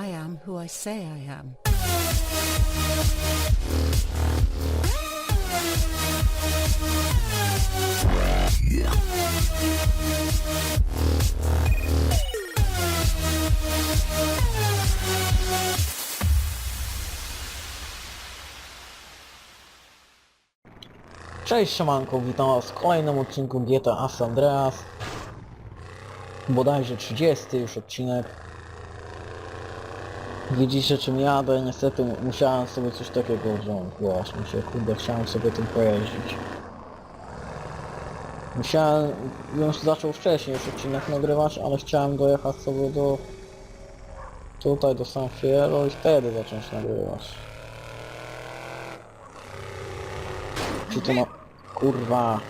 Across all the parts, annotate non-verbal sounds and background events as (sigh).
I am who I say I am. Cześć siemanko, witam was w kolejnym odcinku GTA San Andreas. Bodajże 30 już odcinek. Widzicie czym jadę, niestety mu- musiałem sobie coś takiego wziąć właśnie się, kurde, chciałem sobie tym pojeździć. Musiałem, już zaczął wcześniej już odcinek nagrywać, ale chciałem dojechać sobie do tutaj do San Fierro i wtedy zacząć nagrywać. Czy to ma... Kurwa.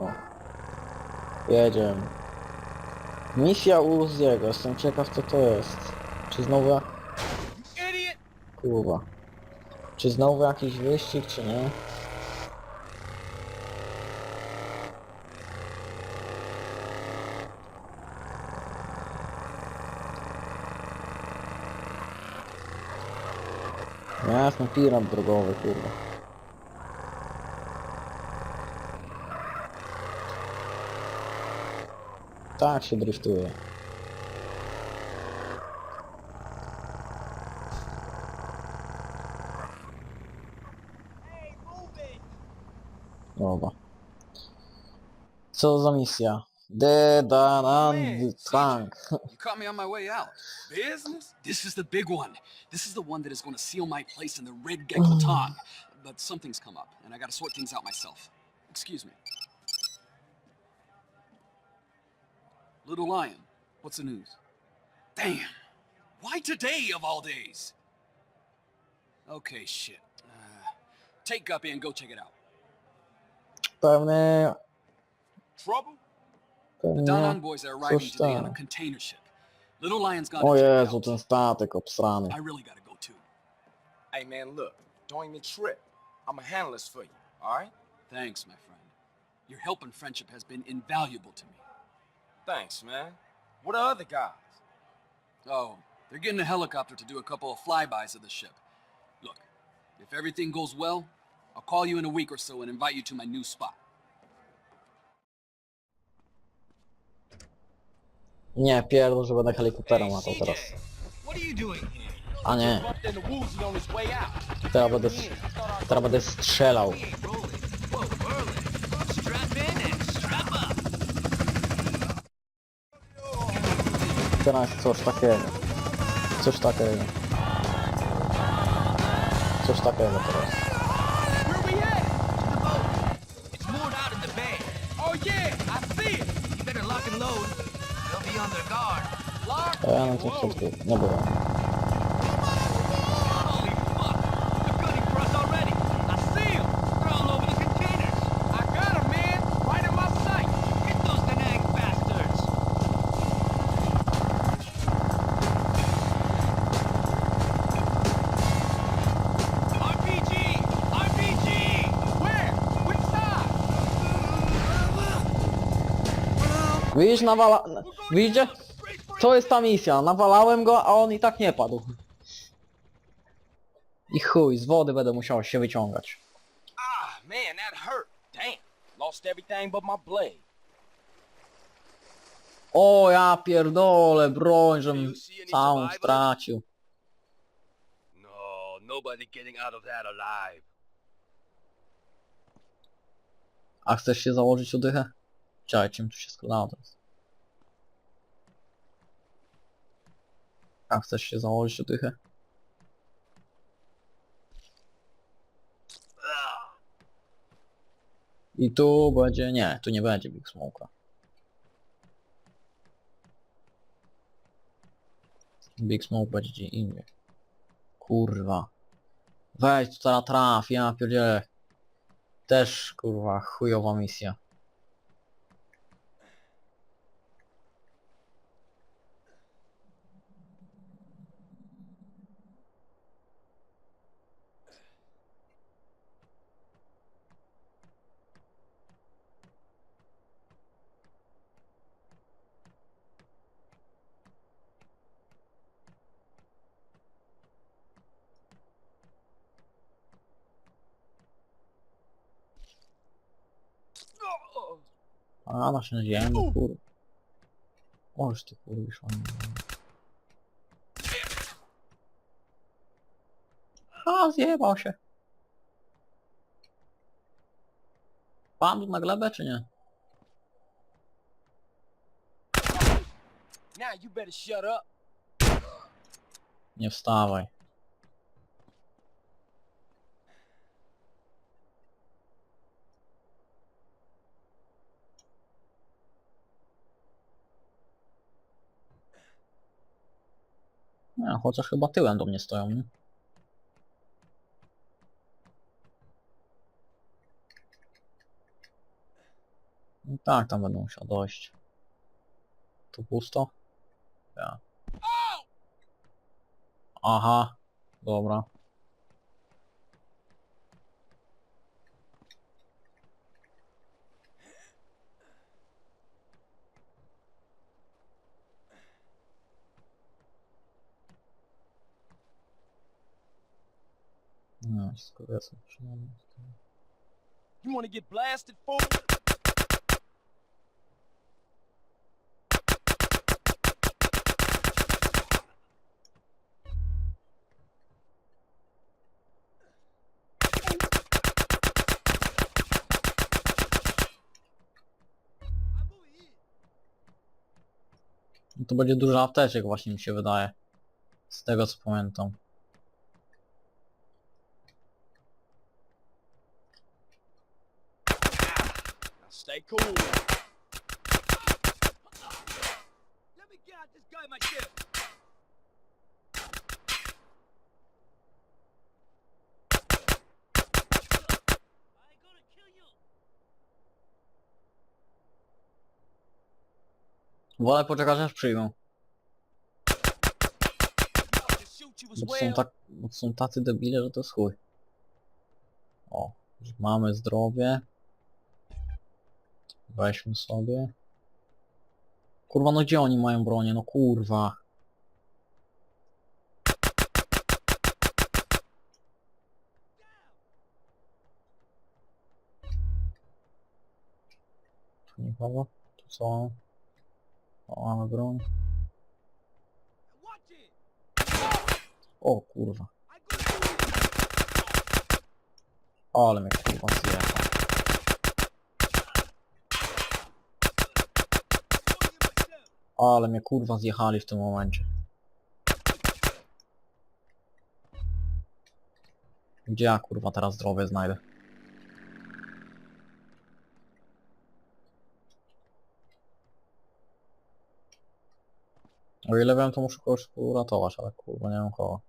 O. Jedziemy. Misja Uziego. Jestem ciekaw co to jest. Czy znowu jak... Kurwa. Czy znowu jakiś wyścig, czy nie? Ja jestem pirat drogowy, kurwa. Tak się driftuje. Co za misja? Dedanand Tank. You caught me on my way out. Business? This is the big one. This is the one that is going to seal my place in the Red Gecko. (sighs) But something's come up, and I gotta sort things out myself. Excuse me. Little Lion, what's the news? Damn! Why today of all days? Okay, shit. Uh, take Guppy and go check it out. Pewnie... Trouble? The Danan boys are arriving today on a container ship. Little Lion's gone O Jezu, ten statek obsrany. I really gotta go too. Hey man, look, don't even trip. I'ma handle this for you, alright? Thanks, my friend. Your help and friendship has been invaluable to me. Thanks, man. What are other guys? Oh, they're getting a helicopter to do a couple of flybys of the ship. Look, if everything goes well, I'll call you in a week or so and invite you to my new spot. Nie, pierdol, że będę helikopterem latał teraz. A nie, teraz będę, teraz będę strzelał. Teraz coś takiego. Coś takiego. Coś takiego teraz. Where we at? The boat. It's moored out in the bay. Oh yeah, I see it. You better lock and load. A ja na tym środku nie byłem. Widzisz, nawala... Widzicie? To jest ta misja. Nawalałem go, a on i tak nie padł. I chuj, z wody będę musiał się wyciągać. Ah, man, that hurt. Damn. Lost everything but my blade. O, ja pierdolę, broń, żem całą stracił. No, nobody getting out of that alive. A chcesz się założyć odychę? Czekaj, czym tu się składało teraz? A chcesz się założyć odychę? I tu będzie... nie, tu nie będzie Big Smoke'a. Big Smoke będzie gdzie indziej. Kurwa. Weź tu teraz traf, ja pierdzielę. Też kurwa chujowa misja. A, na się ziemi, kur... Oż ty kurwisz on. A, zjebał się. Padł na glebę, czy nie? Now you better shut up. Nie wstawaj. Nie, chociaż chyba tyłem do mnie stoją, nie? No tak, tam będą musiał dojść. Tu pusto? Ja. Aha, dobra. No, skoro ja sobie przynajmniej... You wanna get blasted, fool? No to będzie dużo apteczek właśnie mi się wydaje. Z tego co pamiętam. Now stay cool. Let me get out this guy myself. I ain't gonna kill you. Wolę poczekać aż przyjmą. Bo to są, tak, bo to są tacy debile, że to jest chuj. O, już mamy zdrowie. Weźmy sobie. Kurwa, no gdzie oni mają bronię? No kurwa. Tu nikogo? Tu co? O, mamy broń. O kurwa. Ale mnie kurwa zjechał. Ale mnie kurwa zjechali w tym momencie. Gdzie ja kurwa teraz zdrowie znajdę? O ile wiem to muszę kogoś uratować, ale kurwa nie mam kogo.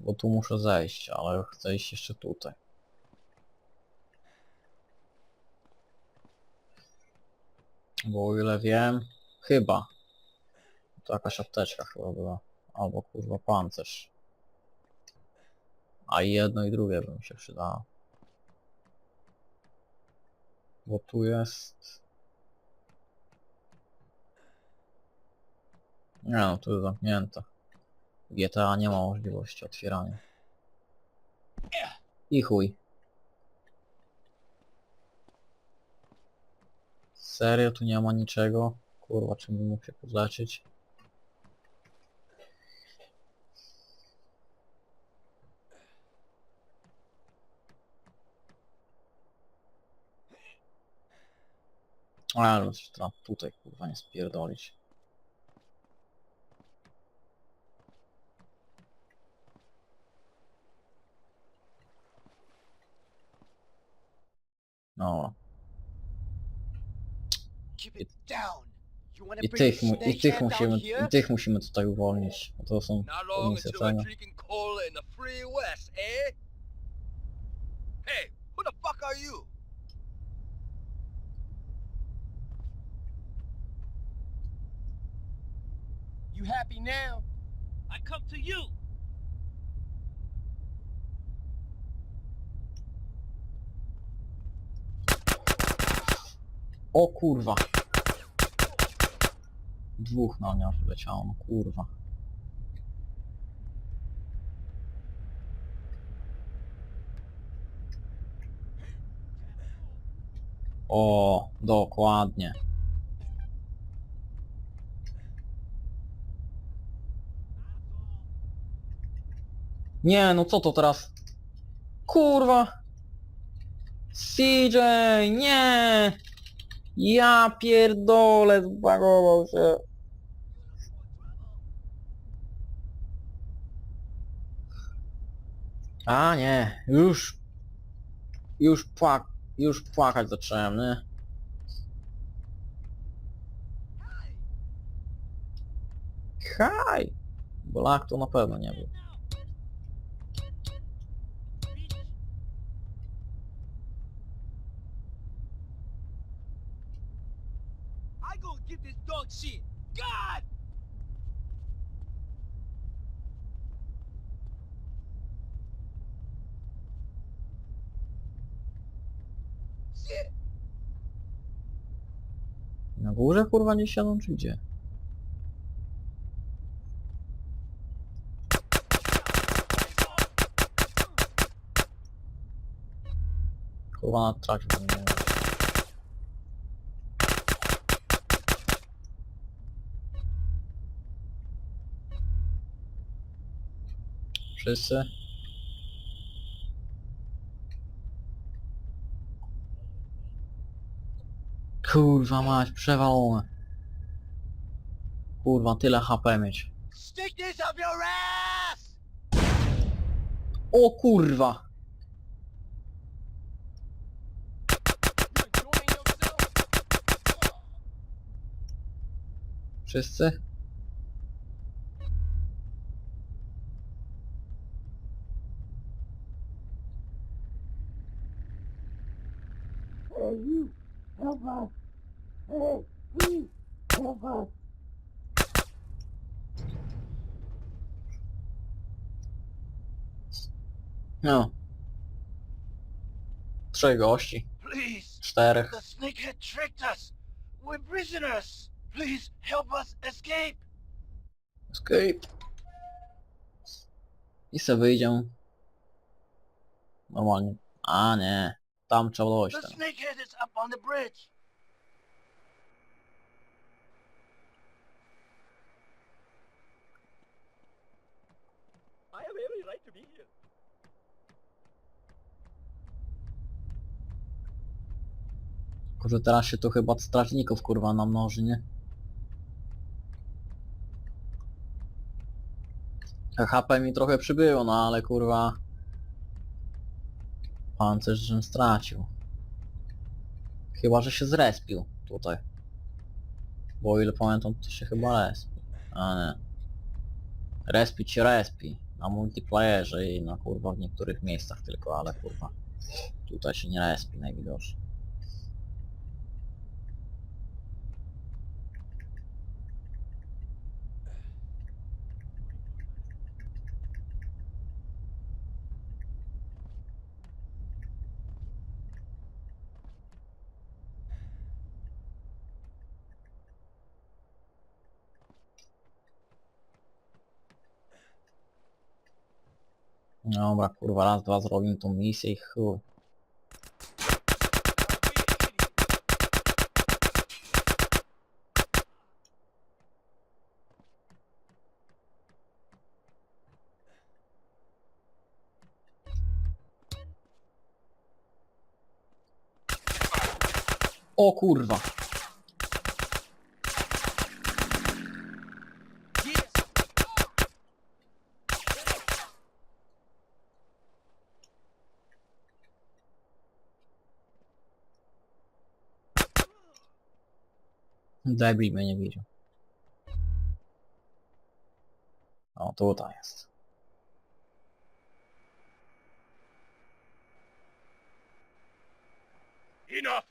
Bo tu muszę zejść, ale chcę iść jeszcze tutaj. Bo o ile wiem, chyba. To jakaś apteczka chyba była. Albo kurwa pancerz. A i jedno i drugie by mi się przydało. Bo tu jest... Nie no, tu jest zamknięte. GTA nie ma możliwości otwierania. I chuj. Serio, tu nie ma niczego? Kurwa, czym bym mógł się podleczyć? Ale się trzeba tutaj kurwa nie spierdolić. No. Keep it down. You wanna I tych, mu, i tych musimy, i tych musimy tutaj uwolnić. Bo to są Not long misje until I'm cenne. drinking cola in the free west, eh? Hey, who the fuck are you? You happy now? I come to you. O kurwa. Dwóch na mnie wyleciało, no kurwa. O, dokładnie. Nie, no co to teraz? Kurwa! CJ, nie! Ja pierdolę, zbagował się. A nie, już... Już płak... Już płakać zacząłem, nie? Haj! Bolak to na pewno nie był. I gonna get this dog shit. God! Shit! Na górze kurwa nie siadą czy gdzie? Kurwa na trakcie to nie Wszyscy? Kurwa mać, przewalone. Kurwa, tyle HP mieć. Stick this up your ass! O kurwa! Wszyscy? No. Trzech gości. Please. Czterech. The snakehead tricked us. We're prisoners. Please help us escape. Escape. I se wyjdę. Normalnie. A nie. Tam trzeba dojść. The Tam. snakehead is up on the bridge. I have every right to be here. Tylko, że teraz się tu chyba strażników kurwa namnoży, nie? HP mi trochę przybyło, no ale kurwa... Pancerz żem stracił. Chyba, że się zrespił tutaj. Bo o ile pamiętam, to się chyba respi. A nie. Respić się respi. Na multiplayerze i na kurwa w niektórych miejscach tylko, ale kurwa. Tutaj się nie respi najwidoczniej. Dobra, kurwa, raz, dwa zrobimy tą misję i chuj. O kurwa. Debil mnie nie widział. O, tutaj jest. Enough.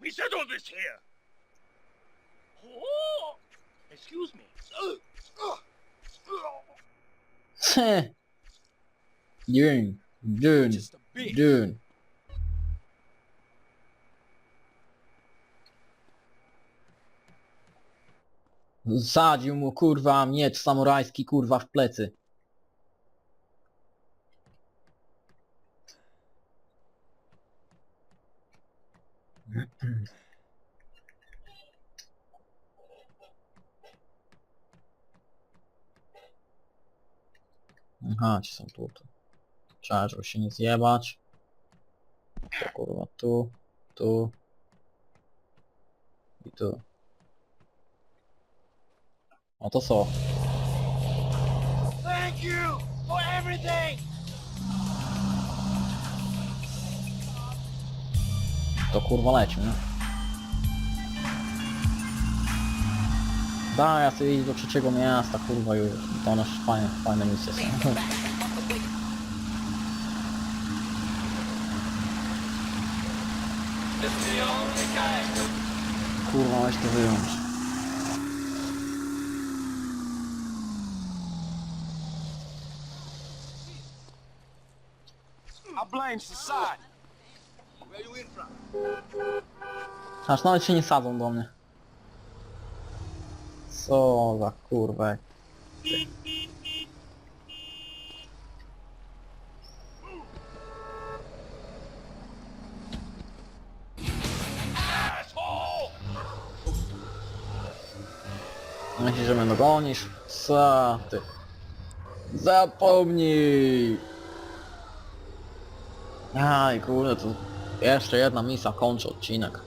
We settled this here. Oh, excuse me. (laughs) Dune. Dune. Dune. Zadził mu kurwa miecz samurajski kurwa w plecy. (clears throat) Aha, ci są tu. Trzeba, żeby się nie zjebać. To kurwa tu, tu i tu. O to co? Thank you for everything! To kurwa nie? Da, ja sobie idę do trzeciego miasta, kurwa już. To one fajne, fajne misje są. (laughs) Kurwa, weź to wyjąć. Blame society. Where you in from? Aż nawet się nie sadzą do mnie. Co za kurwę. Myślisz, że mnie dogonisz? Co ty? Zapomnij! Aj kurde, to jeszcze jedna misja kończy odcinek.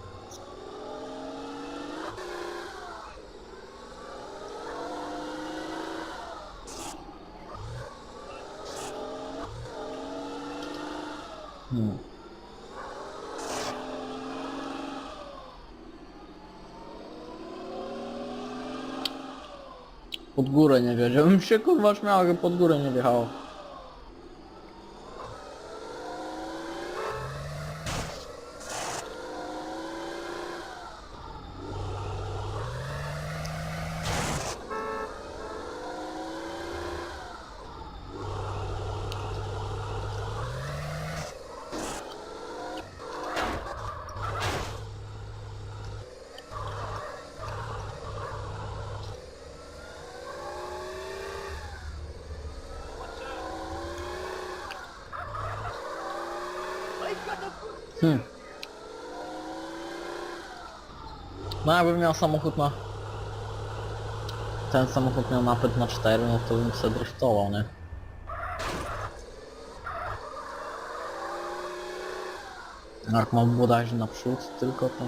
Hmm. Pod górę nie wiedział, bym się kurwa śmiał, jakby pod górę nie wjechało. Hmm. No jakbym miał samochód na... Ten samochód miał napęd na 4, no to bym sobie driftował, nie? Jak mam bodajże naprzód tylko to...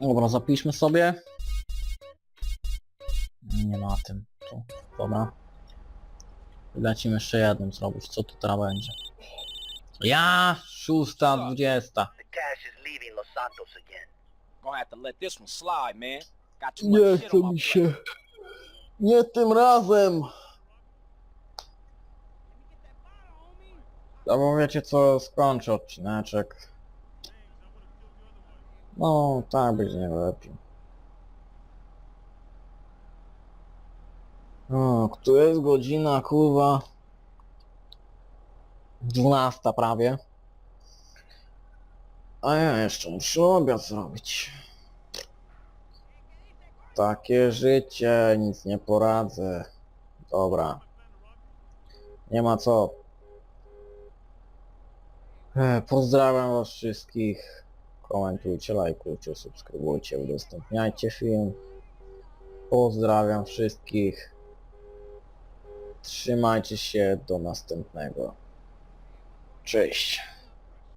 Dobra, zapiszmy sobie. Nie ma tym. Tu. Dobra. Lecimy jeszcze jedną zrobić. Co tu teraz będzie? Ja! Szósta, dwudziesta. The cash is leaving Los Santos again. Gonna have to let this one slide, man. Got too much shit on my plate. Nie tym razem! No bo wiecie co, skończę odcineczek. No, tak być nie lepiej. O, która jest godzina, kurwa? 12 prawie. A ja jeszcze muszę obiad zrobić. Takie życie, nic nie poradzę. Dobra. Nie ma co. E, Pozdrawiam was wszystkich. Komentujcie, lajkujcie, subskrybujcie, udostępniajcie film. Pozdrawiam wszystkich. Trzymajcie się do następnego. Cześć.